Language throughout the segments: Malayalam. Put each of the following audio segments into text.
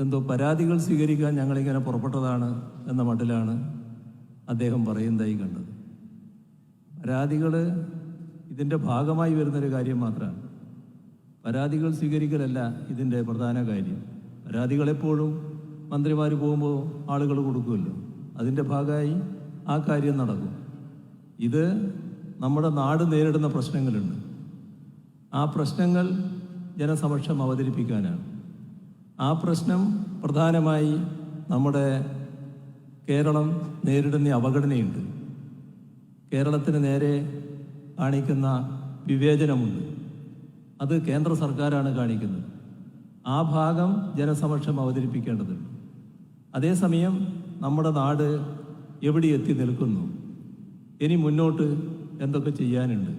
എന്തോ പരാതികൾ സ്വീകരിക്കാൻ ഞങ്ങളിങ്ങനെ പുറപ്പെട്ടതാണ് എന്ന മട്ടിലാണ് അദ്ദേഹം പറയുന്നതായി കണ്ടത്. പരാതികൾ ഇതിന്റെ ഭാഗമായി വരുന്നൊരു കാര്യം മാത്രമാണ്. പരാതികൾ സ്വീകരിക്കലല്ല ഇതിന്റെ പ്രധാന കാര്യം. പരാതികളെപ്പോഴും മന്ത്രിമാർ പോകുമ്പോൾ ആളുകൾ കൊടുക്കുമല്ലോ. അതിന്റെ ഭാഗമായി ആ കാര്യം നടക്കും. ഇത് നമ്മുടെ നാട് നേരിടുന്ന പ്രശ്നങ്ങളുണ്ട്. ആ പ്രശ്നങ്ങൾ ജനസമക്ഷം അവതരിപ്പിക്കാനാണ്. ആ പ്രശ്നം പ്രധാനമായി നമ്മുടെ കേരളം നേരിടുന്ന അവഗണനയുണ്ട്. കേരളത്തിന് നേരെ കാണിക്കുന്ന വിവേചനമുണ്ട്. അത് കേന്ദ്ര സർക്കാരാണ് കാണിക്കുന്നത്. ആ ഭാഗം ജനസമക്ഷം അവതരിപ്പിക്കേണ്ടതുണ്ട്. അതേസമയം നമ്മുടെ നാട് എവിടെ എത്തി നിൽക്കുന്നു? ഇനി മുന്നോട്ട് എന്തൊക്കെ ചെയ്യാനുണ്ട്?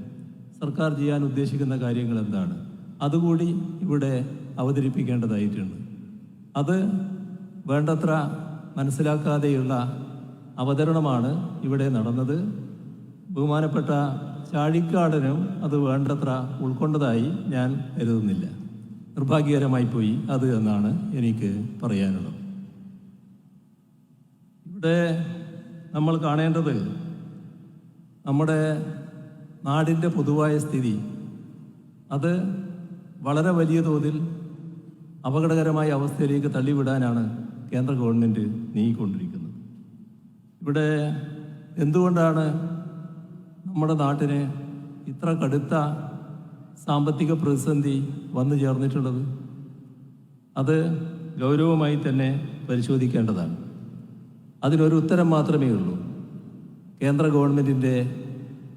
സർക്കാർ ചെയ്യാൻ ഉദ്ദേശിക്കുന്ന കാര്യങ്ങൾ എന്താണ്? അതുകൂടി ഇവിടെ അവതരിപ്പിക്കേണ്ടതായിട്ടുണ്ട്. അത് വേണ്ടത്ര മനസ്സിലാക്കാതെയുള്ള അവതരണമാണ് ഇവിടെ നടന്നത്. ബഹുമാനപ്പെട്ട ചാഴിക്കാടനും അത് വേണ്ടത്ര ഉൾക്കൊണ്ടതായി ഞാൻ കരുതുന്നില്ല. നിർഭാഗ്യകരമായി പോയി അത് എന്നാണ് എനിക്ക് പറയാനുള്ളത്. ഇവിടെ നമ്മൾ കാണേണ്ടത് നമ്മുടെ നാടിന്റെ പൊതുവായ സ്ഥിതി. അത് വളരെ വലിയ തോതിൽ അപകടകരമായ അവസ്ഥയിലേക്ക് തള്ളിവിടാനാണ് കേന്ദ്ര ഗവൺമെന്റ് നീങ്ങിക്കൊണ്ടിരിക്കുന്നത്. ഇവിടെ എന്തുകൊണ്ടാണ് നമ്മുടെ നാട്ടിന് ഇത്ര കടുത്ത സാമ്പത്തിക പ്രതിസന്ധി വന്നു ചേർന്നിട്ടുള്ളത്? അത് ഗൗരവമായി തന്നെ പരിശോധിക്കേണ്ടതാണ്. അതിനൊരു ഉത്തരം മാത്രമേ ഉള്ളൂ. കേന്ദ്ര ഗവൺമെന്റിന്റെ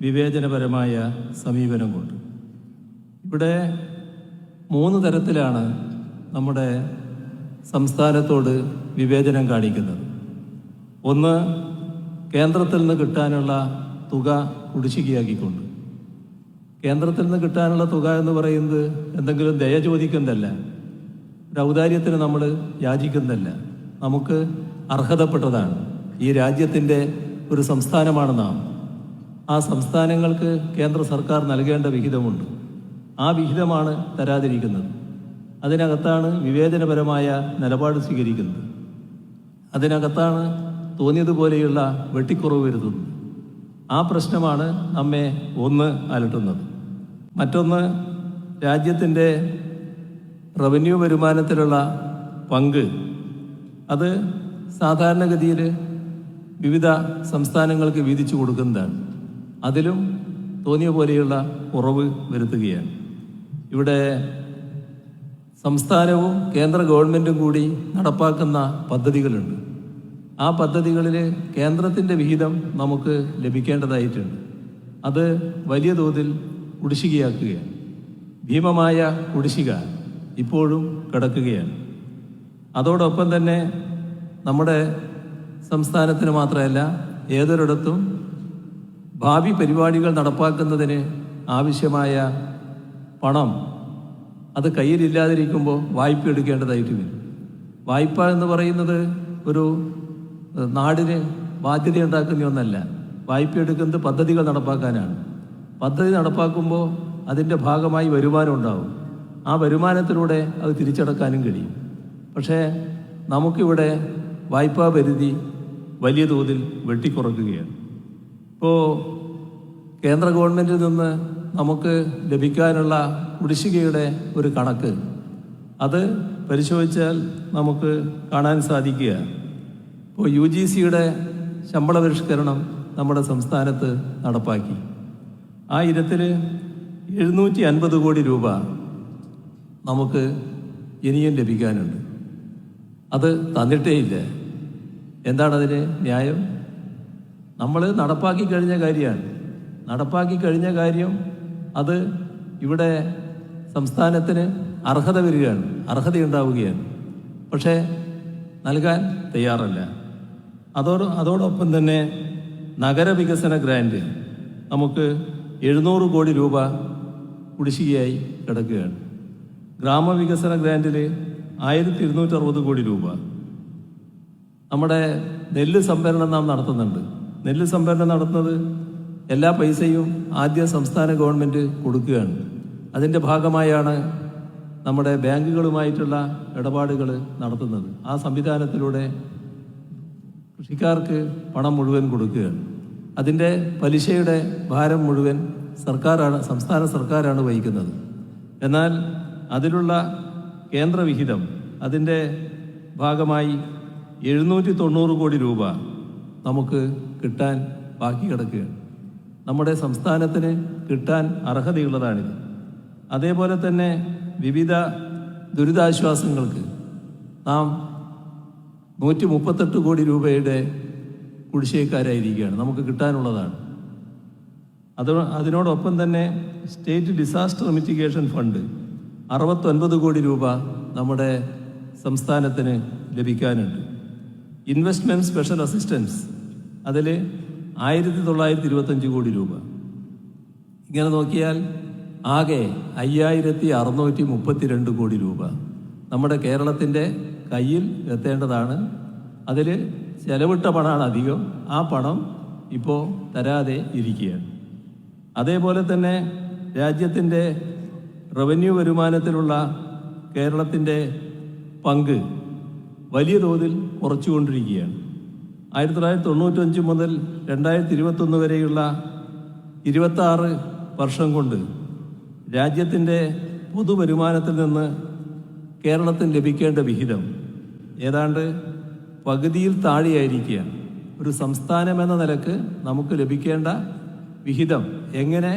വിവേചനപരമായ സമീപനം കൊണ്ട്. ഇവിടെ മൂന്ന് തരത്തിലാണ് നമ്മുടെ സംസ്ഥാനത്തോട് വിവേചനം കാണിക്കുന്നത്. ഒന്ന് കേന്ദ്രത്തിൽ നിന്ന് കിട്ടാനുള്ള തുക കുടിശ്ശികയാക്കിക്കൊണ്ട്. കേന്ദ്രത്തിൽ നിന്ന് കിട്ടാനുള്ള തുക എന്ന് പറയുന്നത് എന്തെങ്കിലും ദയ ചോദിക്കുന്നതല്ല. ഔദാര്യത്തിന് നമ്മൾ യാചിക്കുന്നതല്ല. നമുക്ക് അർഹതപ്പെട്ടതാണ്. ഈ രാജ്യത്തിന്റെ ഒരു സംസ്ഥാനമാണ് നാം. ആ സംസ്ഥാനങ്ങൾക്ക് കേന്ദ്ര സർക്കാർ നൽകേണ്ട വിഹിതമുണ്ട്. ആ വിഹിതമാണ് തരാതിരിക്കുന്നത്. അതിനകത്താണ് വിവേചനപരമായ നിലപാട് സ്വീകരിക്കുന്നത്. അതിനകത്താണ് തോന്നിയതുപോലെയുള്ള വെട്ടിക്കുറവ് വരുത്തുന്നത്. ആ പ്രശ്നമാണ് നമ്മെ ഒന്ന് അലട്ടുന്നത്. മറ്റൊന്ന് രാജ്യത്തിന്റെ റവന്യൂ വരുമാനത്തിലുള്ള പങ്ക്. അത് സാധാരണഗതിയിൽ വിവിധ സംസ്ഥാനങ്ങൾക്ക് വീതിച്ചു കൊടുക്കുന്നതാണ്. അതിലും തോന്നിയ പോലെയുള്ള കുറവ് വരുത്തുകയാണ്. ഇവിടെ സംസ്ഥാനവും കേന്ദ്ര ഗവൺമെന്റും കൂടി നടപ്പാക്കുന്ന പദ്ധതികളുണ്ട്. ആ പദ്ധതികളിൽ കേന്ദ്രത്തിന്റെ വിഹിതം നമുക്ക് ലഭിക്കേണ്ടതായിട്ടുണ്ട്. അത് വലിയ തോതിൽ കുടിശ്ശികയാക്കുകയാണ്. ഭീമമായ കുടിശ്ശിക ഇപ്പോഴും കിടക്കുകയാണ്. അതോടൊപ്പം തന്നെ നമ്മുടെ സംസ്ഥാനത്തിന് മാത്രമല്ല ഏതൊരിടത്തും ഭാവി പരിപാടികൾ നടപ്പാക്കുന്നതിന് ആവശ്യമായ പണം അത് കയ്യിലില്ലാതിരിക്കുമ്പോൾ വായ്പ എടുക്കേണ്ടതായിട്ട് വരും. വായ്പ എന്ന് പറയുന്നത് ഒരു നാടിന് ബാധ്യത ഉണ്ടാക്കുന്ന ഒന്നല്ല. വായ്പ എടുക്കുന്നത് പദ്ധതികൾ നടപ്പാക്കാനാണ്. പദ്ധതി നടപ്പാക്കുമ്പോൾ അതിന്റെ ഭാഗമായി വരുമാനം ഉണ്ടാവും. ആ വരുമാനത്തിലൂടെ അത് തിരിച്ചടക്കാനും കഴിയും. പക്ഷേ നമുക്കിവിടെ വായ്പാ പരിധി വലിയ തോതിൽ വെട്ടിക്കുറക്കുകയാണ്. ഇപ്പോൾ കേന്ദ്ര ഗവൺമെന്റിൽ നിന്ന് നമുക്ക് ലഭിക്കാനുള്ള കുടിശ്ശികയുടെ ഒരു കണക്ക്. അത് പരിശോധിച്ചാൽ നമുക്ക് കാണാൻ സാധിക്കുക. ഇപ്പോൾ യു ജി സിയുടെ ശമ്പള പരിഷ്കരണം നമ്മുടെ സംസ്ഥാനത്ത് നടപ്പാക്കി. ആ ഇനത്തിൽ എഴുന്നൂറ്റി അൻപത് കോടി രൂപ നമുക്ക് ഇനിയും ലഭിക്കാനുണ്ട്. അത് തന്നിട്ടേ ഇല്ല എന്താണ് അതിന് ന്യായം? നമ്മൾ നടപ്പാക്കി കഴിഞ്ഞ കാര്യമാണ്. നടപ്പാക്കി കഴിഞ്ഞ കാര്യം അത് ഇവിടെ സംസ്ഥാനത്തിന് അർഹത വരികയാണ്. അർഹതയുണ്ടാവുകയാണ്. പക്ഷേ നൽകാൻ തയ്യാറല്ല. അതോട് അതോടൊപ്പം തന്നെ നഗരവികസന ഗ്രാൻഡ് നമുക്ക് എഴുന്നൂറ് കോടി രൂപ കുടിശ്ശികയായി കിടക്കുകയാണ്. ഗ്രാമവികസന ഗ്രാൻഡിൽ ആയിരത്തി ഇരുന്നൂറ്റി അറുപത് കോടി രൂപ. നമ്മുടെ നെല്ല് സംഭരണം നാം നടത്തുന്നുണ്ട്. നെല്ല് സംഭരണം നടത്തുന്നത് എല്ലാ പൈസയും ആദ്യ സംസ്ഥാന ഗവൺമെന്റ് കൊടുക്കുകയാണ്. അതിന്റെ ഭാഗമായാണ് നമ്മുടെ ബാങ്കുകളുമായിട്ടുള്ള ഇടപാടുകൾ നടത്തുന്നത്. ആ സംവിധാനത്തിലൂടെ കൃഷിക്കാർക്ക് പണം മുഴുവൻ കൊടുക്കുകയാണ്. അതിന്റെ പലിശയുടെ ഭാരം മുഴുവൻ സർക്കാരാണ് സംസ്ഥാന സർക്കാരാണ് വഹിക്കുന്നത്. എന്നാൽ അതിലുള്ള കേന്ദ്രവിഹിതം അതിന്റെ ഭാഗമായി എഴുന്നൂറ്റി തൊണ്ണൂറ് കോടി രൂപ നമുക്ക് കിട്ടാൻ ബാക്കി കിടക്കുകയാണ്. നമ്മുടെ സംസ്ഥാനത്തിന് കിട്ടാൻ അർഹതയുള്ളതാണിത്. അതേപോലെ തന്നെ വിവിധ ദുരിതാശ്വാസങ്ങൾക്ക് നാം നൂറ്റി മുപ്പത്തെട്ട് കോടി രൂപയുടെ കുടിശ്ശേക്കാരായിരിക്കുകയാണ് നമുക്ക് കിട്ടാനുള്ളതാണ്. അത് അതിനോടൊപ്പം തന്നെ സ്റ്റേറ്റ് ഡിസാസ്റ്റർ മിറ്റിഗേഷൻ ഫണ്ട് അറുപത്തൊൻപത് കോടി രൂപ നമ്മുടെ സംസ്ഥാനത്തിന് ലഭിക്കാനുണ്ട്. ഇൻവെസ്റ്റ്മെന്റ് സ്പെഷ്യൽ അസിസ്റ്റൻസ് അതിൽ ആയിരത്തി തൊള്ളായിരത്തി ഇരുപത്തഞ്ച് കോടി രൂപ. ഇങ്ങനെ നോക്കിയാൽ ആകെ അയ്യായിരത്തി അറുന്നൂറ്റി മുപ്പത്തിരണ്ട് കോടി രൂപ നമ്മുടെ കേരളത്തിന്റെ കയ്യിൽ എത്തേണ്ടതാണ്. അതിൽ ചെലവിട്ട പണമാണ് അധികം. ആ പണം ഇപ്പോൾ തരാതെ ഇരിക്കുകയാണ്. അതേപോലെ തന്നെ രാജ്യത്തിന്റെ റവന്യൂ വരുമാനത്തിലുള്ള കേരളത്തിന്റെ പങ്ക് വലിയ തോതിൽ കുറച്ചുകൊണ്ടിരിക്കുകയാണ്. ആയിരത്തി തൊള്ളായിരത്തി തൊണ്ണൂറ്റഞ്ച് മുതൽ രണ്ടായിരത്തി ഇരുപത്തൊന്ന് വരെയുള്ള ഇരുപത്താറ് വർഷം കൊണ്ട് രാജ്യത്തിന്റെ പൊതുവരുമാനത്തിൽ നിന്ന് കേരളത്തിന് ലഭിക്കേണ്ട വിഹിതം ഏതാണ്ട് പകുതിയിൽ താഴെയായിരിക്കുകയാണ്. ഒരു സംസ്ഥാനം എന്ന നിലയ്ക്ക് നമുക്ക് ലഭിക്കേണ്ട വിഹിതം എങ്ങനെ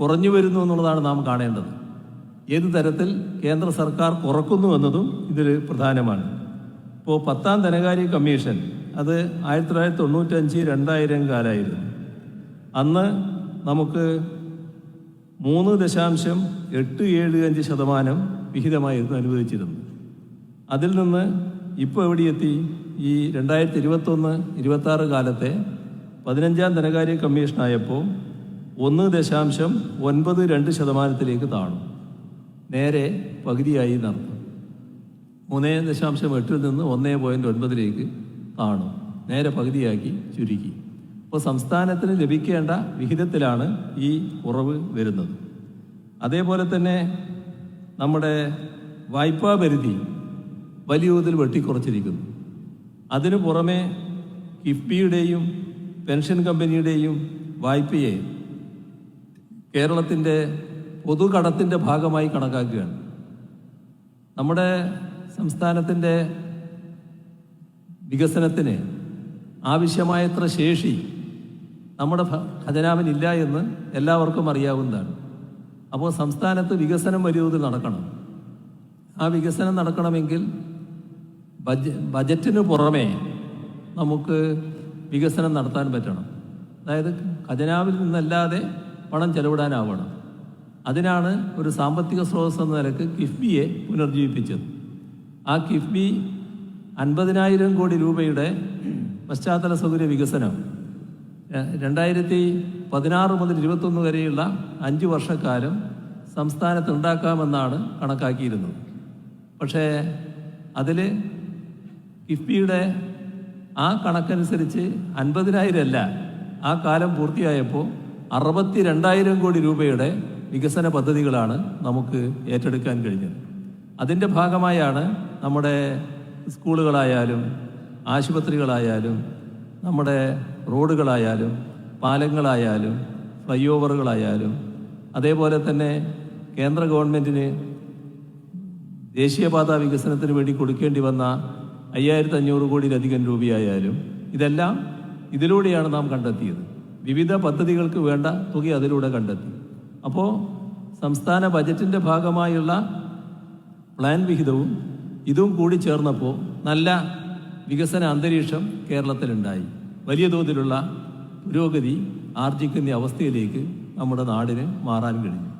കുറഞ്ഞു വരുന്നു എന്നുള്ളതാണ് നാം കാണേണ്ടത്. ഏത് തരത്തിൽ കേന്ദ്ര സർക്കാർ കുറക്കുന്നു എന്നതും ഇതിൽ പ്രധാനമാണ്. ഇപ്പോൾ പത്താം ധനകാര്യ കമ്മീഷൻ അത് ആയിരത്തി തൊള്ളായിരത്തി തൊണ്ണൂറ്റഞ്ച് രണ്ടായിരം കാലമായിരുന്നു അന്ന് നമുക്ക് മൂന്ന് ദശാംശം എട്ട് ഏഴ് അഞ്ച് ശതമാനം വിഹിതമായിരുന്നു അനുവദിച്ചിരുന്നത്. അതിൽ നിന്ന് ഇപ്പോൾ എവിടെയെത്തി? ഈ രണ്ടായിരത്തി ഇരുപത്തൊന്ന് ഇരുപത്താറ് കാലത്തെ പതിനഞ്ചാം ധനകാര്യ കമ്മീഷനായപ്പോൾ ഒന്ന് ദശാംശം ഒൻപത് രണ്ട് ശതമാനത്തിലേക്ക് താണു. നേരെ പകുതിയായി നടന്നു. മൂന്നേ ദശാംശം എട്ടിൽ നിന്ന് ഒന്നേ പോയിന്റ് ഒൻപതിലേക്ക് താണു നേരെ പകുതിയാക്കി ചുരുക്കി. അപ്പോൾ സംസ്ഥാനത്തിന് ലഭിക്കേണ്ട വിഹിതത്തിലാണ് ഈ കുറവ് വരുന്നത്. അതേപോലെ തന്നെ നമ്മുടെ വായ്പാ പരിധി വലിയ തോതിൽ വെട്ടിക്കുറച്ചിരിക്കുന്നു. അതിനു പുറമെ കിഫ്ബിയുടെയും പെൻഷൻ കമ്പനിയുടെയും വായ്പയെ കേരളത്തിന്റെ പൊതുകടത്തിന്റെ ഭാഗമായി കണക്കാക്കുകയാണ്. നമ്മുടെ സംസ്ഥാനത്തിന്റെ വികസനത്തിന് ആവശ്യമായത്ര ശേഷി നമ്മുടെ ഖജനാവിനില്ല എന്ന് എല്ലാവർക്കും അറിയാവുന്നതാണ്. അപ്പോൾ സംസ്ഥാനത്ത് വികസനം വലിയ തോതിൽ നടക്കണം. ആ വികസനം നടക്കണമെങ്കിൽ ബജ ബജറ്റിന് പുറമേ നമുക്ക് വികസനം നടത്താൻ പറ്റണം. അതായത് ഖജനാവിൽ നിന്നല്ലാതെ പണം ചെലവിടാനാവണം. അതിനാണ് ഒരു സാമ്പത്തിക സ്രോതസ് എന്ന നിലയ്ക്ക് കിഫ്ബിയെ പുനർജീവിപ്പിച്ചത്. ആ കിഫ്ബി അൻപതിനായിരം കോടി രൂപയുടെ പശ്ചാത്തല സൗകര്യ വികസനം. രണ്ടായിരത്തി പതിനാറ് മുതൽ ഇരുപത്തൊന്ന് വരെയുള്ള അഞ്ച് വർഷക്കാലം സംസ്ഥാനത്ത് ഉണ്ടാക്കാമെന്നാണ് കണക്കാക്കിയിരുന്നത്. പക്ഷേ അതിൽ കിഫ്ബിയുടെ ആ കണക്കനുസരിച്ച് അൻപതിനായിരം അല്ല ആ കാലം പൂർത്തിയായപ്പോൾ അറുപത്തി രണ്ടായിരം കോടി രൂപയുടെ വികസന പദ്ധതികളാണ് നമുക്ക് ഏറ്റെടുക്കാൻ കഴിഞ്ഞത്. അതിന്റെ ഭാഗമായാണ് നമ്മുടെ സ്കൂളുകളായാലും ആശുപത്രികളായാലും നമ്മുടെ റോഡുകളായാലും പാലങ്ങളായാലും ഫ്ലൈ ഓവറുകളായാലും അതേപോലെ തന്നെ കേന്ദ്ര ഗവൺമെന്റിന് ദേശീയപാത വികസനത്തിന് വേണ്ടി കൊടുക്കേണ്ടി വന്ന അയ്യായിരത്തി അഞ്ഞൂറ് കോടിയിലധികം രൂപയായാലും ഇതെല്ലാം ഇതിലൂടെയാണ് നാം കണ്ടെത്തിയത്. വിവിധ പദ്ധതികൾക്ക് വേണ്ട തുക അതിലൂടെ കണ്ടെത്തി. അപ്പോൾ സംസ്ഥാന ബജറ്റിന്റെ ഭാഗമായുള്ള പ്ലാൻ വിഹിതവും ഇതും കൂടി ചേർന്നപ്പോൾ നല്ല വികസന അന്തരീക്ഷം കേരളത്തിലുണ്ടായി. വലിയ തോതിലുള്ള പുരോഗതി ആർജിക്കുന്ന അവസ്ഥയിലേക്ക് നമ്മുടെ നാടിന് മാറാൻ കഴിഞ്ഞു.